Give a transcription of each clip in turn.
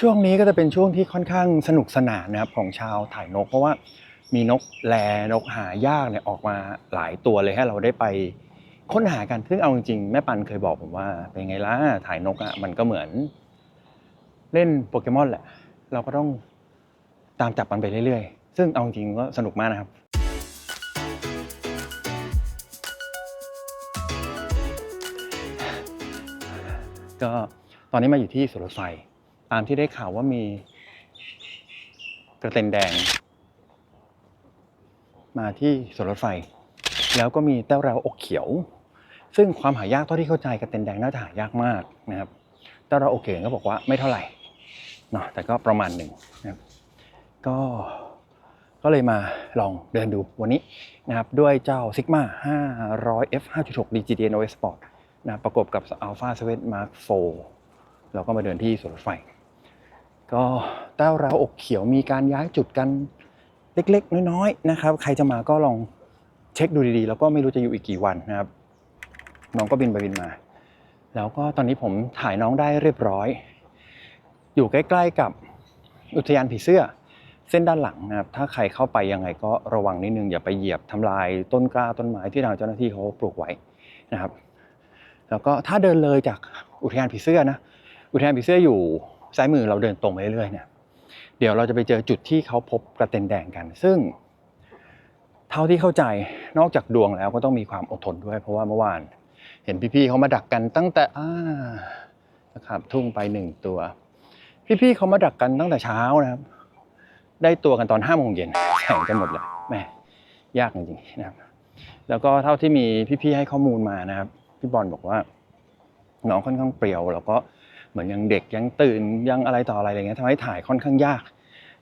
ช่วงนี้ก็จะเป็นช่วงที่ค่อนข้างสนุกสนานนะครับของชาวถ่ายนก เพราะว่ามีนกแลนกหายากเนี่ยออกมาหลายตัวเลยให้เราได้ไปค้นหากันซึ่งเอาจริงๆแม่ปันเคยบอกผมว่าเป็นไงล่ะถ่ายนกอะมันก็เหมือน เล่นโปเกมอนแหละ เราก็ต้องตามจับมันไปเรื่อยๆ ซึ่งเอาจริงๆก็สนุกมากนะครับก็ตอนนี้มาอยู่ที่สวนรไฟ ตามที่ได้ข่าวว่ามีกระเต็นแดง มาที่สวนรถไฟ แล้วก็มีแต้วเราอกเขียว ซึ่งความหายากเท่าที่เข้าใจกระเต็นแดงน่าจะหายากมากนะครับแต้วเราอกเขียวก็บอกว่าไม่เท่าไหร่เนาะแต่ก็ประมาณหนึ่งนะครับก็ก็เลยมาลองเดินดูวันนี้นะครับด้วยเจ้า Sigma 500 f 5.6 DGDN OS Sport นะประกบกับ Alpha 7 Mark IV เราก็มาเดินที่สวนรถไฟ ก็แต้วเราอกเขียวมีการย้ายจุดกันเล็กๆ น้อยๆนะครับ ใครจะมาก็ลองเช็คดูดีๆ แล้วก็ไม่รู้จะอยู่อีกกี่วันนะครับ น้องก็บินไปบินมา แล้วก็ตอนนี้ผมถ่ายน้องได้เรียบร้อย อยู่ใกล้ๆกับอุทยานผีเสื้อเส้นด้านหลังนะครับ ถ้าใครเข้าไปยังไงก็ระวังนิดนึงอย่าไปเหยียบทำลายต้นกล้าต้นไม้ที่ทางเจ้าหน้าที่เขาปลูกไว้นะครับ แล้วก็ถ้าเดินเลยจากอุทยานผีเสื้อนะ อุทยานผีเสื้ออยู่ ซ้ายมือเราเดินตรงไปเรื่อยๆเนี่ยเดี๋ยวเราจะไปเจอจุดที่เขาพบกระเต็นแดงกัน ซึ่ง เท่าที่เข้าใจนอกจากดวงแล้วก็ต้องมีความอดทนด้วย เพราะว่าเมื่อวาน เห็นพี่ๆเขามาดักกันตั้งแต่อ่านะครับทุ่งไปหนึ่งตัว พี่ๆเขามาดักกันตั้งแต่เช้านะครับ ได้ตัวกันตอนห้าโมงเย็นแข่งกันหมดเลยแม่ยากจริงๆนะครับ แล้วก็เท่าที่มีพี่ๆให้ข้อมูลมานะครับ พี่บอลบอกว่าน้องค่อนข้างเปรียวแล้วก็ เหมือนยังเด็กยังตื่นยังอะไรต่ออะไรอะไรเงี้ยทำให้ถ่ายค่อนข้างยาก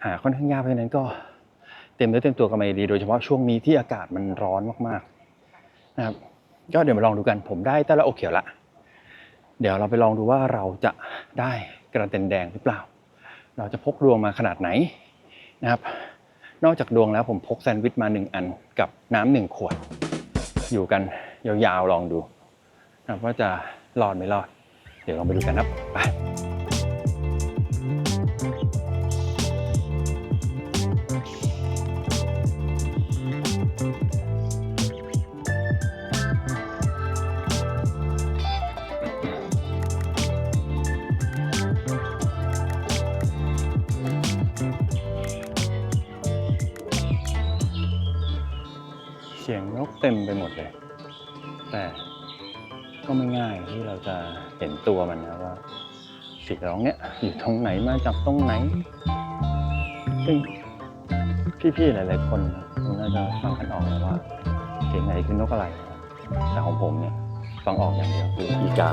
หาค่อนข้างยากเพราะฉะนั้นก็เต็มเนื้อเต็มตัวกันมาดีโดยเฉพาะช่วงนี้ที่อากาศมันร้อนมากๆนะครับก็เดี๋ยวมาลองดูกันผมได้แต่ละโอเขียวละเดี๋ยวเราไปลองดูว่าเราจะได้กระเต็นแดงหรือเปล่า เราจะพกดวงมาขนาดไหนนะครับ นอกจากดวงแล้วผมพกแซนด์วิชมาหนึ่งอันกับน้ำหนึ่งขวด อยู่กันยาวๆลองดูนะครับว่าจะรอดไม่รอด เดี๋ยวลองไปดูกันครับไปเสียงนกเต็มไปหมดเลย แต่ ก็ไม่ง่ายที่เราจะเห็นตัวมันนะว่าเสียงร้องเนี้ยอยู่ตรงไหนมาจากตรงไหน ซึ่งพี่ๆหลาย ๆ คนนะคงน่าจะฟังกันออกแล้วว่าเสียงไหนคือนกอะไร แต่ของผมเนี่ยฟังออกอย่างเดียวคืออีกา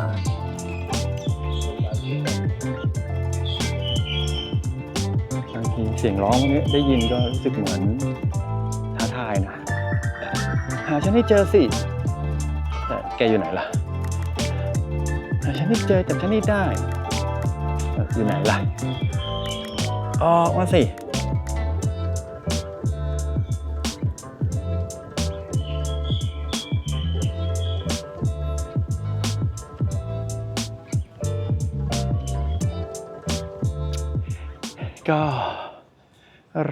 บางทีเสียงร้องพวกนี้ยได้ยินก็รู้สึกเหมือนท้าทายนะ หาฉันให้เจอสิ แต่แกอยู่ไหนล่ะ หาฉันให้เจอจับฉันให้ได้อยู่ไหนล่ะออกมาสิก็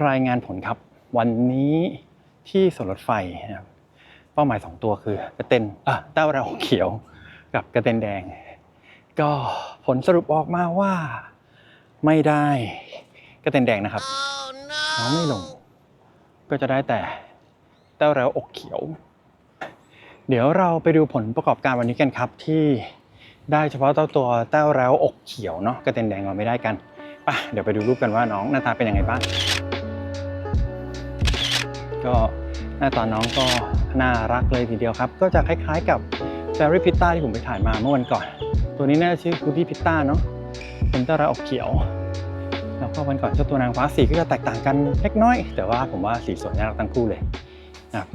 รายงานผลครับ วันนี้ที่สวนรถไฟนะครับเป้าหมายสองตัวคือกระเต็นอะเต้าเราเขียวกับกระเต็นแดง ก็ผลสรุปออกมาว่า ไม่ได้กระเต็นแดงนะครับน้องไม่ลง ก็จะได้แต่เต้าเราอกเขียว เดี๋ยวเราไปดูผลประกอบการวันนี้กันครับที่ได้เฉพาะเต้าตัวเต้าแล้วอกเขียวเนาะกระเต็นแดงเราไม่ได้กันไปเดี๋ยวไปดูรูปกันว่าน้องหน้าตาเป็นยังไงบ้างก็หน้าตาน้องก็น่ารักเลยทีเดียวครับ ก็จะคล้ายๆกับแฟรี่พิตต้าที่ผมไปถ่ายมาเมื่อวันก่อน ตัวนี้น่าจะชื่อคูดี้พิตต้าเนาะเป็นตาระออกเขียว แล้วก็วันก่อนเจ้าตัวนางฟ้าสีก็จะแตกต่างกันเล็กน้อย แต่ว่าผมว่าสีสวยน่ารักทั้งคู่เลยนะครับ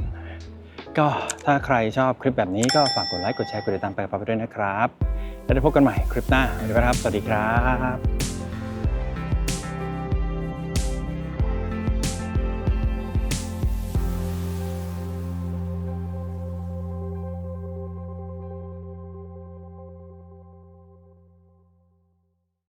ก็ถ้าใครชอบคลิปแบบนี้ก็ฝากกดไลค์กดแชร์กดติดตามไปกับเราไปด้วยนะครับ แล้วได้พบกันใหม่คลิปหน้าสวัสดีครับ สวัสดีครับ